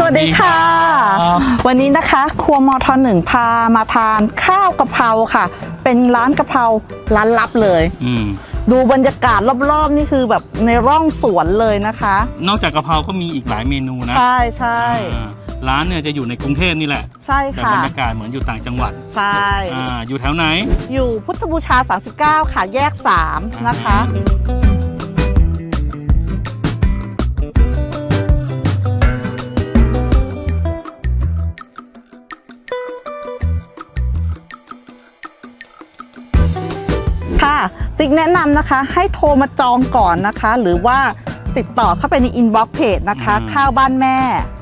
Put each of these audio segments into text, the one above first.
สวัสดีค่ะครับวันนี้นะคะ ครัวมอทอหนึ่งพามาทานข้าวกะเพราค่ะ เป็นร้านกะเพราร้านลับเลยอืมดูบรรยากาศรอบๆ นี่คือแบบในร่องสวนเลยนะคะ นอกจากกะเพราก็มีอีกหลายเมนูนะ ใช่ใช่อ่าร้านเนี่ยจะอยู่ในกรุงเทพนี่แหละ ใช่แต่ค่ะบรรยากาศเหมือนอยู่ต่างจังหวัด ใช่อ่าอยู่แถวไหน อยู่พุทธบูชา 39 ค่ะแยก 3 นะคะค่ะ ติ๊กแนะนำนะคะ ให้โทรมาจองก่อนนะคะ หรือว่าติดต่อเข้าไปในอินบ็อกเพจนะคะ อืม ข้าวบ้านแม่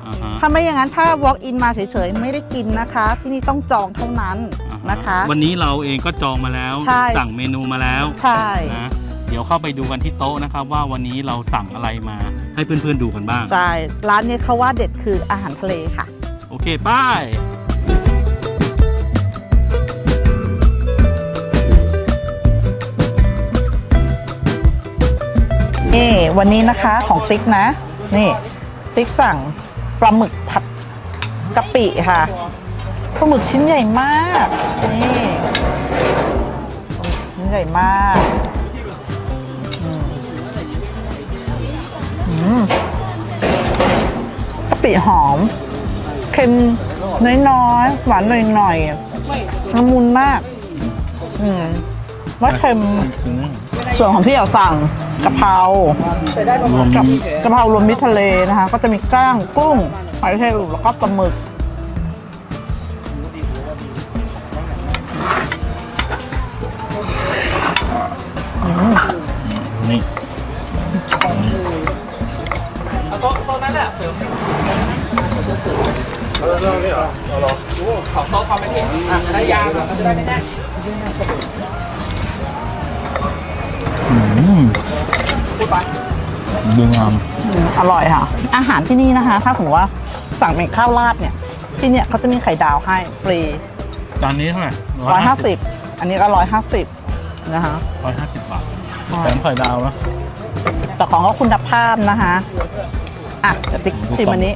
อ่าฮะถ้าไม่อย่างนั้นถ้า walk in มาเฉยๆ ไม่ได้กินนะคะ ที่นี่ต้องจองเท่านั้นอ่าฮนะคะ วันนี้เราเองก็จองมาแล้ว ใช่ สั่งเมนูมาแล้วใช่ นะเดี๋ยวเข้าไปดูกันที่โต๊ะนะครับ ว่าวันนี้เราสั่งอะไรมาให้เพื่อนๆดูกันบ้าง ใช่ ร้านนี้เขาว่าเด็ดคืออาหารทะเลค่ะ โอเคป้าย นี่วันนี้นะคะของติ๊กนะ นี่ ติ๊กสั่งปลาหมึกผัดกะปิค่ะปลาหมึกชิ้นใหญ่มาก นี่ชิ้นใหญ่มากกะปิหอม เค็มน้อยๆ หวานหน่อยๆละมุนมาก อืม ไม่เค็มส่วนของพี่เอ๋สั่งกะเพรากะเพรารวมมิตรทะเลนะคะ ก็จะมีก้างกุ้งหอยเชลล์แล้วก็ปลาหมึกนี่ต๊ะนั้นแหละเสริมเออเรื่องนี้เหรอเอาหรอขอโต๊ะควมไปที่อะได้ยาวจะได้ไม่แน่ อร่อยค่ะ อาหารที่นี่นะคะ ถ้าสมมติว่าสั่งเป็นข้าวราดเนี่ย ที่เนี่ยเขาจะมีไข่ดาวให้ฟรีจานนี้เท่าไหร่ร้อยห้าสิบอันนี้ก็ร้อยห้าสิบนะคะร้อยห้าสิบบาทแถมไข่ดาวนะแต่ของก็คุณภาพนะคะ อะเดี๋ยวติ๊กดูก่อนชิมอันนี้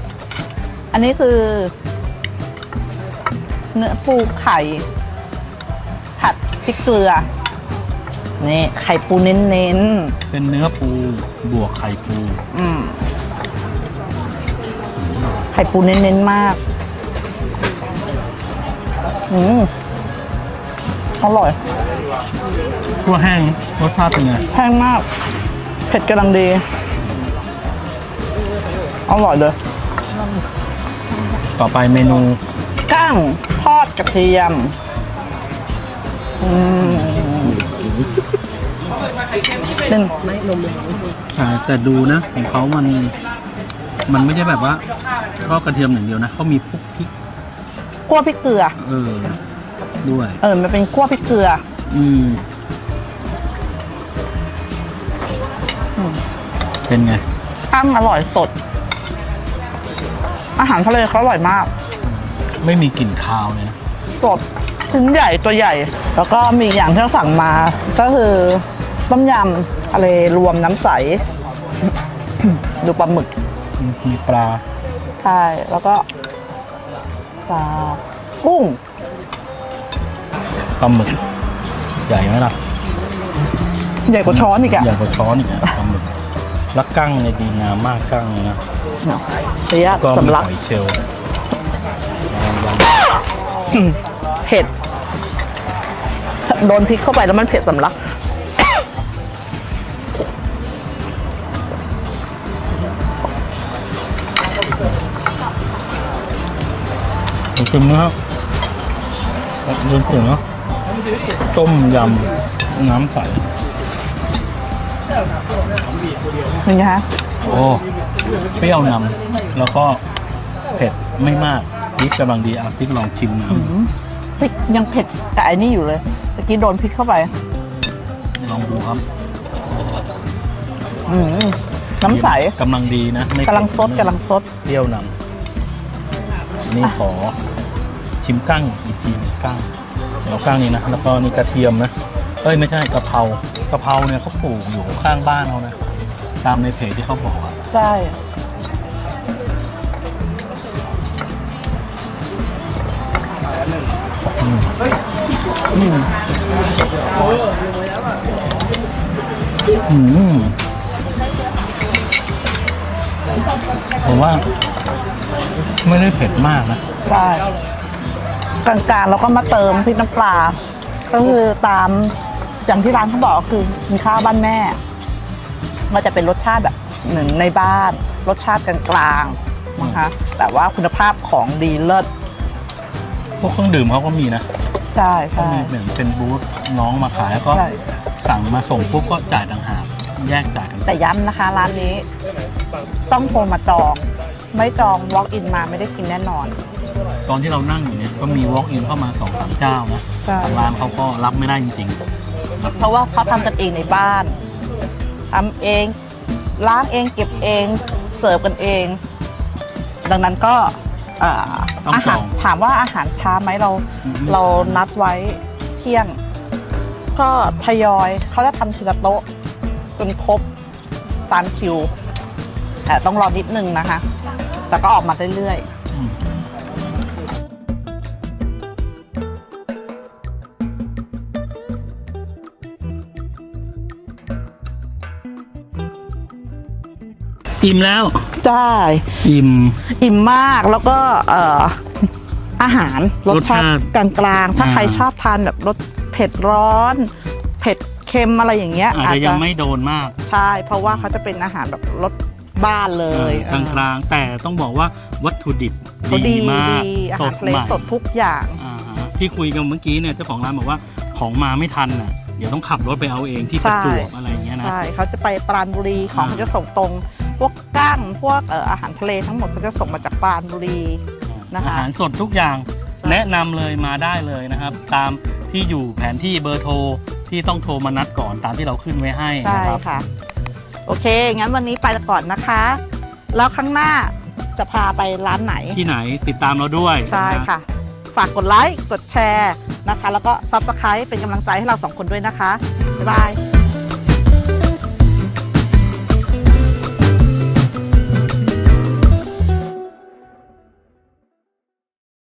อันนี้คือ เนื้อปูไข่ ผัดพริกเกลือ นี่ไข่ปูเน้นเป็นเนื้อปูบวกไข่ปูๆอืมไข่ปูเน้นๆมาก อืมอร่อยตัวแห้งรสชาติเป็นไงแพงมาก เผ็ดกำลังดี อร่อยเลย ต่อไปเมนูกั้งทอดกระเทียม อืม เป็นอ่าแต่ดูนะของเขามัน มันไม่ได้แบบว่าทอดกระเทียมอย่างเดียวนะเขามีพวกพริกกั้วพริกเกลือ เออ ด้วย เออ มันเป็นกั้วพริกเกลือ อืมอืมเป็นไงกั้งอร่อยสด อาหารทะเลเขาอร่อยมาก ไม่มีกลิ่นคาวเลยนะสดชิ้นใหญ่ตัวใหญ่ แล้วก็มีอีกอย่างที่เราสั่งมา ก็คือ ต้มยำทะเลรวมน้ำใส ดูปลาหมึก มีปลา ใช่ แล้วก็ปลากุ้งปลาหมึก ใหญ่ไหมล่ะ ใหญ่กว่าช้อนอีกอะใหญ่กว่าช้อนอีกอะปลาหมึกแล้วกั้งเนี่ยดีงามมากกั้งเนี่ยนะเสียก็มีสำลักหอยเชลล์ลองเผ็ด โดนพริกเข้าไปแล้วมันเผ็ดสำลัก ลองชิมนะครับลืมถึงเนาะต้มยำน้ำใสเป็นไงคะโอ้เปรี้ยวนำแล้วก็เผ็ดไม่มากพริกกำลังดีอะพริกลองชิมนะพริกยังเผ็ดกับไอ้นี่อยู่เลยเมื่อกี้โดนพริกเข้าไป ลองดูครับอืมน้ำใสกำลังดีนะไม่กำลังซดเผ็กำลังซดเปรี้ยวนำนี่ขอ ชิมกั้งอีกทีหนึ่งกั้งเอากั้งนี้นะแล้วก็นี่กระเทียมนะเอ้ยไม่ใช่กะเพรากะเพราเนี่ยเขาปลูกอยู่ข้างบ้านเขานะตามในเพจที่เขาบอกอะใช่ผมว่าไม่ได้เผ็ดมากนะใช่ กลางๆเราก็มาเติมพริกน้ำปลา ก็คือตามอย่างที่ร้านเขาบอกคือมีข้าวบ้านแม่ มันจะเป็นรสชาติแบบเหมือนในบ้าน รสชาติกลางๆนะคะแต่ว่าคุณภาพของดีเลิศพวกเครื่องดื่มเขาก็มีนะใช่เขาใช่ มีเหมือนเป็นบูธน้องมาขายแล้วก็ใช่ สั่งมาส่งปุ๊บก็จ่ายต่างหากแยกจ่ายกันแต่ย้ำนะคะร้านนี้ ต้องโทรมาจอง ไม่จอง walk in มาไม่ได้กินแน่นอน ตอนที่เรานั่งอยู่เนี่ยก็มี walk in เข้ามาสองสามเจ้านะใช่ ทางร้านเขาก็รับไม่ได้จริงเพราะว่าเขาทำกันเองในบ้านทำเองล้างเองเก็บเองเสิร์ฟกันเอง ดังนั้นก็เอ่อต้องอาหารจองถามว่าอาหารช้าไหมเราอืมเรานัดไว้เที่ยง ก็ทยอยเขาจะทำทีละโต๊ะจนครบตามคิวแต่ต้องรอนิดนึงนะคะ แต่ก็ออกมาเรื่อยๆๆอืม อิ่มแล้วใช่อิ่ม อิ่มมากแล้วก็เอ่ออาหารรสชาติรสชาติกลางๆ ถ้าอ่าใครชอบทานแบบรสเผ็ดร้อน เผ็ดเค็มอะไรอย่างเงี้ย อาจจะยังไม่โดนมาก ใช่ เพราะว่าเขาจะเป็นอาหารแบบรสบ้านเลยกลางกลางๆแต่ต้องบอกว่าวัตถุดิบเขาดีมากดีอาสหารดทะเลใหม่สดทุกอย่างอ่าฮะที่คุยกันเมื่อกี้เนี่ยเจ้าของร้านบอกว่าของมาไม่ทันน่ะเดี๋ยวต้องขับรถไปเอาเองที่ประจวบอะไรอย่างเงี้ยนะใช่เขาจะไปปราณบุรีของอ่าเขาจะส่งตรง พวกกั้งพวกเอ่ออาหารทะเลทั้งหมดเขาจะส่งมาจากปราณบุรีนะคะอาหารสดทุกอย่างใช่แนะนำเลยมาได้เลยนะครับ ตามที่อยู่แผนที่เบอร์โทรที่ต้องโทรมานัดก่อนตามที่เราขึ้นไว้ให้ใช่นะครับ ค่ะ โอเค งั้นวันนี้ไปก่อนนะคะ แล้วข้างหน้าจะพาไปร้านไหน ที่ไหนติดตามเราด้วยใช่นค่ะ ฝากกดไลค์ กดแชร์นะคะ แล้วก็ซับสไคร b ์เป็นกำลังใจให้เราสองคนด้วยนะคะ บ๊ายบาย